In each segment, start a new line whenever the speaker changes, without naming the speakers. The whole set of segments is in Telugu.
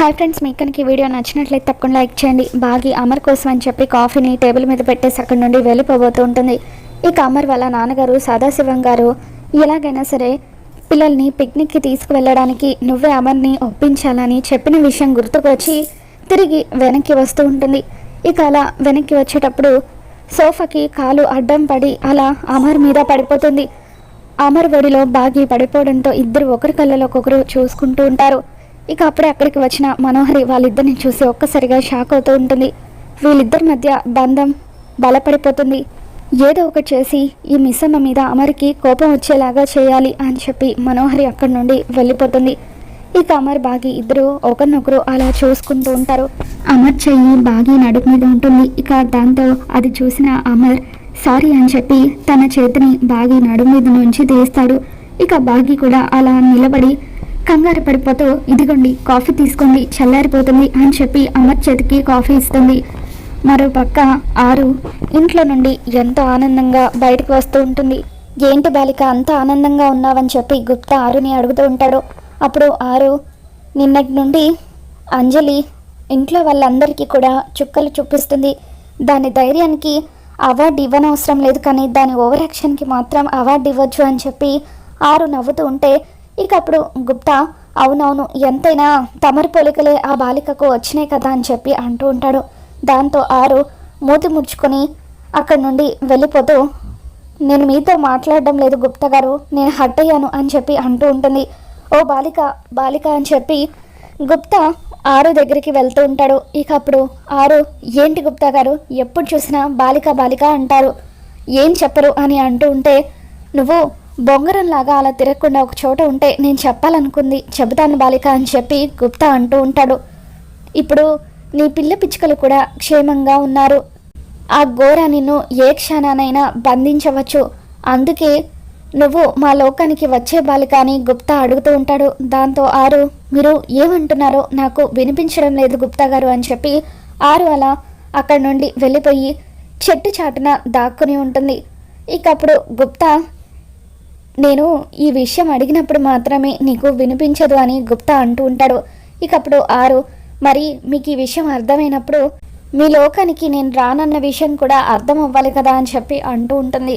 హాయ్ ఫ్రెండ్స్ మీకు కనుక ఈ వీడియో నచ్చినట్లయితే తప్పకుండా లైక్ చేయండి. బాగి అమర్ కోసం అని చెప్పి కాఫీని టేబుల్ మీద పెట్టేసి అక్కడి నుండి వెళ్ళిపోబోతూ ఉంటుంది. ఇక అమర్ వాళ్ళ నాన్నగారు సదాశివం గారు ఎలాగైనా సరే పిల్లల్ని పిక్నిక్కి తీసుకువెళ్ళడానికి నువ్వే అమర్ని ఒప్పించాలని చెప్పిన విషయం గుర్తుకొచ్చి తిరిగి వెనక్కి వస్తూ ఉంటుంది. ఇక అలా వెనక్కి వచ్చేటప్పుడు సోఫాకి కాలు అడ్డం పడి అలా అమర్ మీద పడిపోతుంది. అమర్ ఒడిలో బాగి పడిపోవడంతో ఇద్దరు ఒకరి కళ్ళలో ఒకరు చూసుకుంటూ ఉంటారు. ఇక అప్పుడే అక్కడికి వచ్చిన మనోహరి వాళ్ళిద్దరిని చూసి ఒక్కసారిగా షాక్ అవుతూ ఉంటుంది. వీళ్ళిద్దరి మధ్య బంధం బలపడిపోతుంది. ఏదో ఒకటి చేసి ఈ మిస్సమ్మ మీద అమర్కి కోపం వచ్చేలాగా చేయాలి అని చెప్పి మనోహరి అక్కడి నుండి వెళ్ళిపోతుంది. ఇక అమర్ బాగి ఇద్దరు ఒకరినొకరు అలా చూసుకుంటూ ఉంటారు. అమర్ చెయ్యి బాగి నడుపు మీద ఉంటుంది. ఇక దాంతో అది చూసిన అమర్ సారీ అని చెప్పి తన చేతిని బాగి నడుము మీద నుంచి తీస్తాడు. ఇక బాగి కూడా అలా నిలబడి కంగారు పడిపోతూ ఇదిగోండి కాఫీ తీసుకోండి చల్లారిపోతుంది అని చెప్పి అమర్ చేతికి కాఫీ ఇస్తుంది. మరో పక్క ఆరు ఇంట్లో నుండి ఎంతో ఆనందంగా బయటకు వస్తూ ఉంటుంది. ఏంటి బాలిక అంత ఆనందంగా ఉన్నావని చెప్పి గుప్తా ఆరుని అడుగుతూ ఉంటాడు. అప్పుడు ఆరు నిన్నటి నుండి అంజలి ఇంట్లో వాళ్ళందరికీ కూడా చుక్కలు చూపిస్తుంది. దాని ధైర్యానికి అవార్డు ఇవ్వనవసరం లేదు కానీ దాని ఓవర్ యాక్షన్కి మాత్రం అవార్డు ఇవ్వచ్చు అని చెప్పి ఆరు నవ్వుతూ ఉంటే ఇక అప్పుడు గుప్తా అవునవును ఎంతైనా తమరి పోలికలే ఆ బాలికకు వచ్చినాయి కదా అని చెప్పి అంటూ ఉంటాడు. దాంతో ఆరు మూతి ముడుచుకొని అక్కడి నుండి వెళ్ళిపోతూ నేను మీతో మాట్లాడడం లేదు గుప్తా గారు నేను హట్ అయ్యాను అని చెప్పి అంటూ ఉంటుంది. ఓ బాలిక బాలిక అని చెప్పి గుప్తా ఆరు దగ్గరికి వెళ్తూ ఉంటాడు. ఇక అప్పుడు ఆరు ఏంటి గుప్తా గారు ఎప్పుడు చూసినా బాలిక బాలిక అంటారు. ఏం చెప్పరు అని అంటూ ఉంటే నువ్వు బొంగరంలాగా అలా తిరగకుండా ఒక చోట ఉంటే నేను చెప్పాలనుకుంది. చెబుతాను బాలిక అని చెప్పి గుప్తా అంటూ ఉంటాడు. ఇప్పుడు నీ పిల్ల పిచ్చుకలు కూడా క్షేమంగా ఉన్నారు. ఆ ఘోర నిన్ను ఏ క్షణానైనా బంధించవచ్చు. అందుకే నువ్వు మా లోకానికి వచ్చే బాలిక అని గుప్తా అడుగుతూ ఉంటాడు. దాంతో ఆరు మీరు ఏమంటున్నారో నాకు వినిపించడం లేదు గుప్తా గారు అని చెప్పి ఆరు అలా అక్కడి నుండి వెళ్ళిపోయి చెట్టు చాటున దాక్కుని ఉంటుంది. ఇకప్పుడు గుప్తా నేను ఈ విషయం అడిగినప్పుడు మాత్రమే నీకు వినిపించదు అని గుప్తా అంటూ ఉంటాడు. ఇకప్పుడు ఆరు మరి మీకు ఈ విషయం అర్థమైనప్పుడు మీ లోకానికి నేను రానన్న విషయం కూడా అర్థం అవ్వాలి కదా అని చెప్పి అంటూ ఉంటుంది.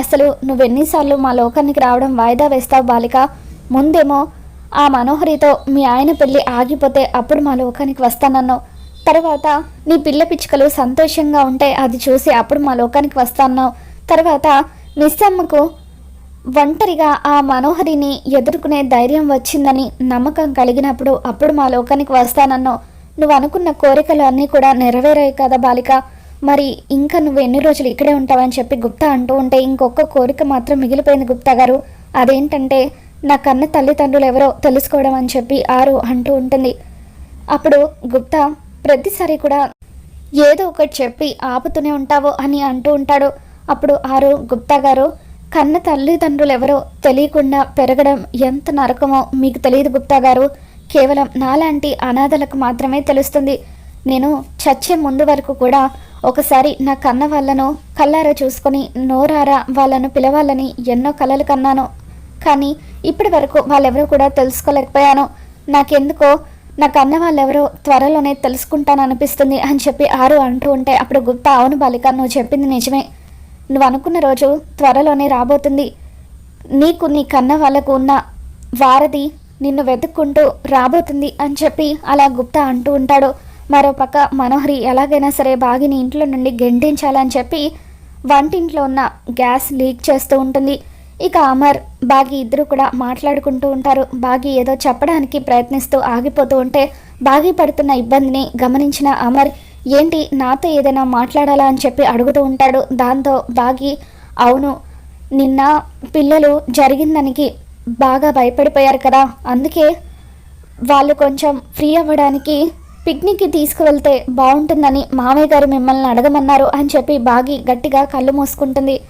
అసలు నువ్వెన్నిసార్లు మా లోకానికి రావడం వాయిదా వేస్తావు బాలిక? ముందేమో ఆ మనోహరితో మీ ఆయన పెళ్ళి ఆగిపోతే అప్పుడు మా లోకానికి వస్తానన్నావు. తర్వాత నీ పిల్ల పిచ్చుకలు సంతోషంగా ఉంటే అది చూసి అప్పుడు మా లోకానికి వస్తాన్నావు తర్వాత మిస్ అమ్మకు ఒంటరిగా ఆ మనోహరిని ఎదుర్కొనే ధైర్యం వచ్చిందని నమ్మకం కలిగినప్పుడు అప్పుడు మా లోకానికి వస్తానన్నో నువ్వు అనుకున్న కోరికలు అన్నీ కూడా నెరవేరాయి కదా బాలిక. మరి ఇంకా నువ్వు ఎన్ని రోజులు ఇక్కడే ఉంటావని చెప్పి గుప్తా అంటూ ఉంటే ఇంకొక కోరిక మాత్రం మిగిలిపోయింది గుప్తా గారు. అదేంటంటే నా కన్న తల్లిదండ్రులు ఎవరో తెలుసుకోవడం అని చెప్పి ఆరు అంటూ ఉంటుంది. అప్పుడు గుప్తా ప్రతిసారి కూడా ఏదో ఒకటి చెప్పి ఆపుతూనే ఉంటావు అని అంటూ ఉంటాడు. అప్పుడు ఆరు గుప్తా గారు కన్న తల్లిదండ్రులు ఎవరో తెలియకుండా పెరగడం ఎంత నరకమో మీకు తెలియదు గుప్తా గారు. కేవలం నాలాంటి అనాథలకు మాత్రమే తెలుస్తుంది. నేను చచ్చే ముందు వరకు కూడా ఒకసారి నా కన్న వాళ్ళను కల్లారా చూసుకొని నోరారా వాళ్ళను పిలవాలని ఎన్నో కలలు కన్నాను. కానీ ఇప్పటి వరకు వాళ్ళెవరూ కూడా తెలుసుకోలేకపోయాను. నాకెందుకో నా కన్న వాళ్ళెవరో త్వరలోనే తెలుసుకుంటాననిపిస్తుంది అని చెప్పి ఆరు అంటూ ఉంటే అప్పుడు గుప్తా అవును బాలిక నువ్వు చెప్పింది నిజమే. నువ్వు అనుకున్న రోజు త్వరలోనే రాబోతుంది. నీకు నీ కన్న వాళ్ళకు ఉన్న వారధి నిన్ను వెతుక్కుంటూ రాబోతుంది అని చెప్పి అలా గుప్తా అంటూ ఉంటాడు. మరోపక్క మనోహరి ఎలాగైనా సరే బాగిని ఇంట్లో నుండి గెంటించాలని చెప్పి వంటింట్లో ఉన్న గ్యాస్ లీక్ చేస్తూ ఉంటుంది. ఇక అమర్ బాగి ఇద్దరు కూడా మాట్లాడుకుంటూ ఉంటారు. బాగి ఏదో చెప్పడానికి ప్రయత్నిస్తూ ఆగిపోతూ ఉంటే బాగి పడుతున్న ఇబ్బందిని గమనించిన అమర్ ఏంటి నాతో ఏదైనా మాట్లాడాలా? అని చెప్పి అడుగుతూ ఉంటాడు. దాంతో బాగి అవును. నిన్న పిల్లలు జరిగిందానికి బాగా భయపడిపోయారు కదా. అందుకే వాళ్ళు కొంచెం ఫ్రీ అవ్వడానికి పిక్నిక్కి తీసుకువెళ్తే బాగుంటుందని మామయ్య గారు మిమ్మల్ని అడగమన్నారు అని చెప్పి బాగి గట్టిగా కళ్ళు మూసుకుంటుంది.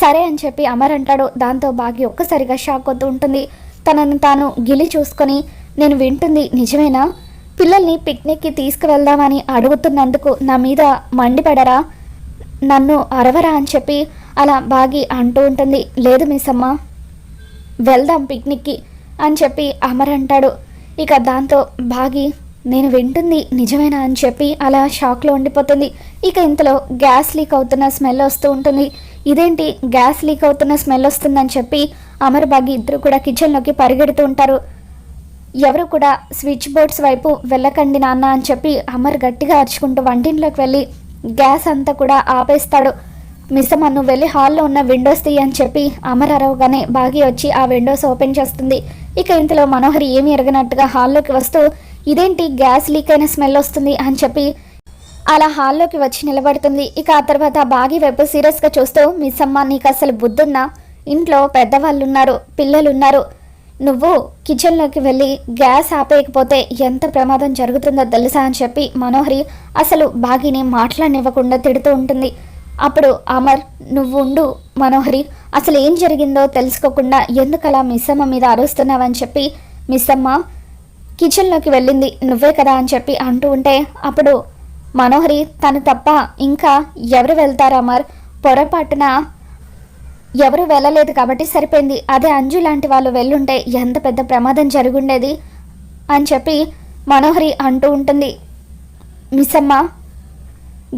సరే అని చెప్పి అమర్ అంటాడు. దాంతో బాగి ఒక్కసారిగా షాక్ అవుతూ ఉంటుంది. తనను తాను గిలి చూసుకొని నేను వింటుంది నిజమేనా? పిల్లల్ని పిక్నిక్కి తీసుకువెళ్దామని అడుగుతున్నందుకు నా మీద మండిపడరా? నన్ను అరవరా అని చెప్పి అలా బాగి అంటూ ఉంటుంది. లేదు మిస్సమ్మ. వెళ్దాం పిక్నిక్కి అని చెప్పి అమర్ అంటాడు. ఇక దాంతో బాగి నేను వింటుంది నిజమేనా అని చెప్పి అలా షాక్లో ఉండిపోతుంది. ఇక ఇంతలో గ్యాస్ లీక్ అవుతున్న స్మెల్ వస్తూ ఉంటుంది. ఇదేంటి? గ్యాస్ లీక్ అవుతున్న స్మెల్ వస్తుందని చెప్పి అమర్ బాగి ఇద్దరు కూడా కిచెన్లోకి పరిగెడుతూ ఉంటారు. ఎవరు కూడా స్విచ్ బోర్డ్స్ వైపు వెళ్ళకండి నాన్న అని చెప్పి అమర్ గట్టిగా అరుచుకుంటూ వంటింట్లోకి వెళ్ళి గ్యాస్ అంతా కూడా ఆపేస్తాడు. మిస్సమ్మ నువ్వు వెళ్ళి హాల్లో ఉన్న విండోస్ తీయి అని చెప్పి అమర్ అరవగానే బాగి వచ్చి ఆ విండోస్ ఓపెన్ చేస్తుంది. ఇక ఇంతలో మనోహరి ఏమి ఎరగనట్టుగా హాల్లోకి వస్తూ ఇదేంటి? గ్యాస్ లీక్ అయిన స్మెల్ వస్తుంది అని చెప్పి అలా హాల్లోకి వచ్చి నిలబడుతుంది. ఇక ఆ తర్వాత బాగి వైపు సీరియస్గా చూస్తూ మిస్ అమ్మ నీకు అసలు బుద్ధున్నా ఇంట్లో పెద్దవాళ్ళు ఉన్నారు పిల్లలు ఉన్నారు నువ్వు కిచెన్లోకి వెళ్ళి గ్యాస్ ఆపేయకపోతే ఎంత ప్రమాదం జరుగుతుందో తెలుసా అని చెప్పి మనోహరి అసలు బాగిని మాట్లాడనివ్వకుండా తిడుతూ ఉంటుంది. అప్పుడు అమర్ నువ్వు ఉండు మనోహరి అసలు ఏం జరిగిందో తెలుసుకోకుండా ఎందుకలా మిస్సమ్మ మీద అరుస్తున్నావని చెప్పి మిస్సమ్మ కిచెన్లోకి వెళ్ళింది. నువ్వే కదా అని చెప్పి అంటూ ఉంటే అప్పుడు మనోహరి తను తప్ప ఇంకా ఎవరు వెళ్తారు అమర్? పొరపాటున ఎవరు వెళ్ళలేదు కాబట్టి సరిపోయింది. అదే అంజు లాంటి వాళ్ళు వెళ్ళుంటే ఎంత పెద్ద ప్రమాదం జరుగుండేది అని చెప్పి మనోహరి అంటూ ఉంటుంది. మిస్సమ్మ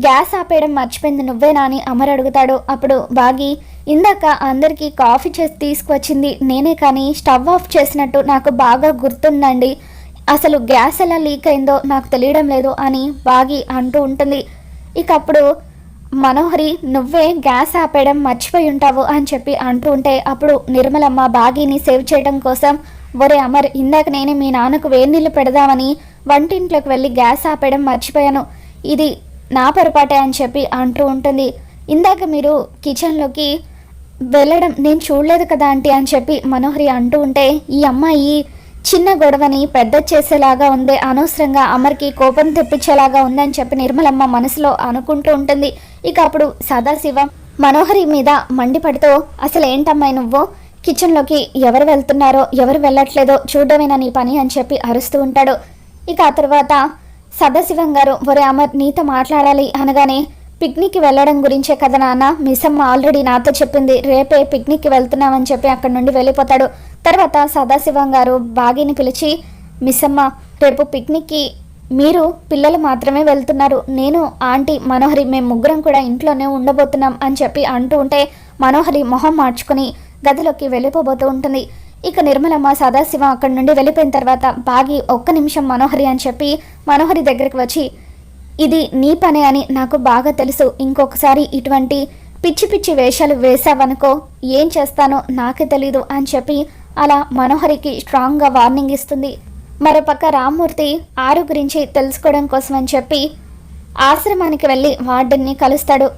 గ్యాస్ ఆపేయడం మర్చిపోయింది నువ్వేనా అని అమర్ అడుగుతాడు. అప్పుడు బాగి ఇందాక అందరికీ కాఫీ చేసి తీసుకువచ్చింది నేనే కానీ స్టవ్ ఆఫ్ చేసినట్టు నాకు బాగా గుర్తుందండి. అసలు గ్యాస్ ఎలా లీక్ అయిందో నాకు తెలియడం లేదు అని బాగి అంటూ ఉంటుంది. ఇక అప్పుడు మనోహరి నువ్వే గ్యాస్ ఆపేయడం మర్చిపోయి ఉంటావు అని చెప్పి అంటూ ఉంటే అప్పుడు నిర్మలమ్మ బాగీని సేవ్ చేయడం కోసం ఒరే అమర్ ఇందాక నేనే మీ నాన్నకు వేడి నీళ్ళు పెడదామని వంటింట్లోకి వెళ్ళి గ్యాస్ ఆపేయడం మర్చిపోయాను. ఇది నా పొరపాటే అని చెప్పి అంటూ ఉంటుంది. ఇందాక మీరు కిచెన్లోకి వెళ్ళడం నేను చూడలేదు కదా ఆంటీ అని చెప్పి మనోహరి అంటూ ఉంటే ఈ అమ్మాయి చిన్న గొడవని పెద్ద చేసేలాగా ఉంది. అనవసరంగా అమర్కి కోపం తెప్పించేలాగా ఉందని చెప్పి నిర్మలమ్మ మనసులో అనుకుంటూ ఉంటుంది. ఇక అప్పుడు సదాశివం మనోహరి మీద మండిపడుతూ అసలు ఏంటమ్మాయి నువ్వు? కిచెన్లోకి ఎవరు వెళ్తున్నారో ఎవరు వెళ్ళట్లేదో చూడడమేనా నీ పని? అని చెప్పి అరుస్తూ ఉంటాడు. ఇక ఆ తర్వాత సదాశివం గారు ఒరే అమర్ నీతో మాట్లాడాలి అనగానే పిక్నిక్కి వెళ్ళడం గురించే కదా నాన్న? మిస్సమ్మ ఆల్రెడీ నాతో చెప్పింది రేపే పిక్నిక్కి వెళ్తున్నామని చెప్పి అక్కడి నుండి వెళ్ళిపోతాడు. తర్వాత సదాశివం గారు బాగిని పిలిచి మిస్సమ్మ రేపు పిక్నిక్కి మీరు పిల్లలు మాత్రమే వెళ్తున్నారు. నేను ఆంటీ మనోహరి మేము ముగ్గురం కూడా ఇంట్లోనే ఉండబోతున్నాం అని చెప్పి అంటూ ఉంటే మనోహరి మొహం మార్చుకుని గదిలోకి వెళ్ళిపోబోతూ ఉంటుంది. ఇక నిర్మలమ్మ సదాశివం అక్కడి నుండి వెళ్ళిపోయిన తర్వాత బాగి ఒక్క నిమిషం మనోహరి అని చెప్పి మనోహరి దగ్గరికి వచ్చి ఇది నీ పనే అని నాకు బాగా తెలుసు. ఇంకొకసారి ఇటువంటి పిచ్చి పిచ్చి వేషాలు వేసావనుకో ఏం చేస్తానో నాకే తెలీదు అని చెప్పి అలా మనోహరికి స్ట్రాంగ్గా వార్నింగ్ ఇస్తుంది. మరోపక్క రామ్మూర్తి ఆరు గురించి తెలుసుకోవడం కోసం అని చెప్పి ఆశ్రమానికి వెళ్ళి వార్డెన్ని కలుస్తాడు.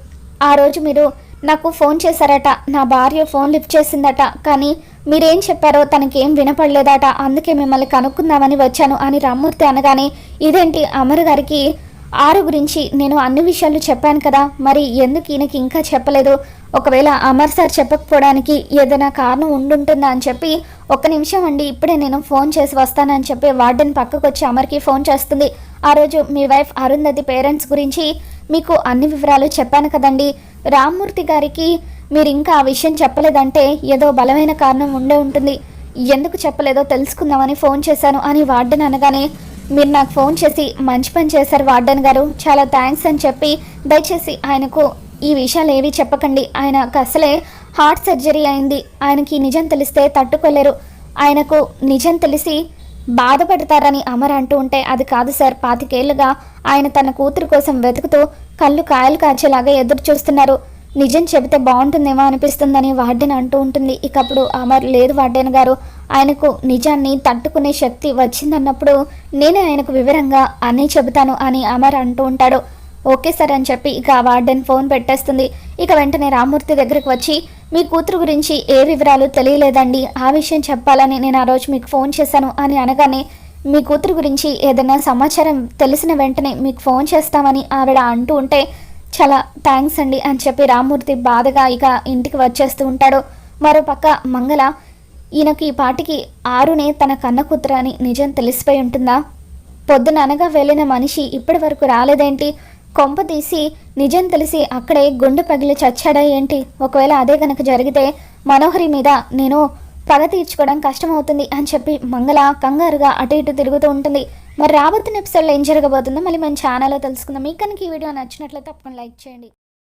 ఆ రోజు మీరు నాకు ఫోన్ చేశారట. నా భార్య ఫోన్ లిఫ్ట్ చేసిందట. కానీ మీరేం చెప్పారో తనకేం వినపడలేదట. అందుకే మిమ్మల్ని కనుక్కుందామని వచ్చాను అని రామ్మూర్తి అనగానే ఇదేంటి అమర్ గారికి ఆరు గురించి నేను అన్ని విషయాలు చెప్పాను కదా మరి ఎందుకు ఈయనకి ఇంకా చెప్పలేదు? ఒకవేళ అమర్ సార్ చెప్పకపోవడానికి ఏదైనా కారణం ఉండుంటుందా అని చెప్పి ఒక్క నిమిషం అండి ఇప్పుడే నేను ఫోన్ చేసి వస్తానని చెప్పి వార్డెన్ పక్కకు వచ్చి అమర్కి ఫోన్ చేస్తుంది. ఆ రోజు మీ వైఫ్ అరుంధతి పేరెంట్స్ గురించి మీకు అన్ని వివరాలు చెప్పాను కదండి. రామ్మూర్తి గారికి మీరు ఇంకా ఆ విషయం చెప్పలేదంటే ఏదో బలమైన కారణం ఉండే ఉంటుంది. ఎందుకు చెప్పలేదో తెలుసుకుందామని ఫోన్ చేశాను అని వార్డెన్ అనగానే మీరు నాకు ఫోన్ చేసి మంచి పని చేశారు వార్డెన్ గారు. చాలా థ్యాంక్స్ అని చెప్పి దయచేసి ఆయనకు ఈ విషయాలు ఏవి చెప్పకండి. ఆయనకు అసలే హార్ట్ సర్జరీ అయింది. ఆయనకి నిజం తెలిస్తే తట్టుకోలేరు. ఆయనకు నిజం తెలిసి బాధపడతారని అమర్ అంటూ ఉంటే అది కాదు సార్. పాతికేళ్ళుగా ఆయన తన కూతురు కోసం వెతుకుతూ కళ్ళు కాయలు కాచేలాగా ఎదురు చూస్తున్నారు. నిజం చెబితే బాగుంటుందేమో అనిపిస్తుందని వార్డెన్ అంటూ ఉంటుంది. ఇకప్పుడు అమర్ లేదు వార్డెన్ గారు. ఆయనకు నిజాన్ని తట్టుకునే శక్తి వచ్చిందన్నప్పుడు నేనే ఆయనకు వివరంగా అన్నీ చెబుతాను అని అమర్ అంటూ ఉంటాడు. ఓకే సార్ అని చెప్పి ఇక ఆ వార్డెన్ ఫోన్ పెట్టేస్తుంది. ఇక వెంటనే రామ్మూర్తి దగ్గరికి వచ్చి మీ కూతురు గురించి ఏ వివరాలు తెలియలేదండి. ఆ విషయం చెప్పాలని నేను ఆ రోజు మీకు ఫోన్ చేశాను అని అనగానే మీ కూతురు గురించి ఏదైనా సమాచారం తెలిసిన వెంటనే మీకు ఫోన్ చేస్తామని ఆవిడ అంటూ ఉంటే చాలా థ్యాంక్స్ అండి అని చెప్పి రామ్మూర్తి బాధగా ఇక ఇంటికి వచ్చేస్తూ ఉంటాడు. మరోపక్క మంగళ ఈయనకి ఈ పాటికి ఆరునే తన కన్న కూతురు అని నిజం తెలిసిపోయి ఉంటుందా? పొద్దున అనగా వెళ్ళిన మనిషి ఇప్పటి వరకు రాలేదేంటి? కొంప తీసి నిజం తెలిసి అక్కడే గుండె పగిలి చచ్చాడా ఏంటి? ఒకవేళ అదే గనక జరిగితే మనోహరి మీద నేను పగ తీర్చుకోవడం కష్టమవుతుంది అని చెప్పి మంగళ కంగారుగా అటు ఇటు తిరుగుతూ ఉంటుంది. మరి రాబోతున్న ఎపిసోడ్లో ఏం జరగబోతుందో మళ్ళీ మన ఛానల్లో తెలుసుకుందాం. మీకు కనుక ఈ వీడియో నచ్చినట్లయితే తప్పకుండా లైక్ చేయండి.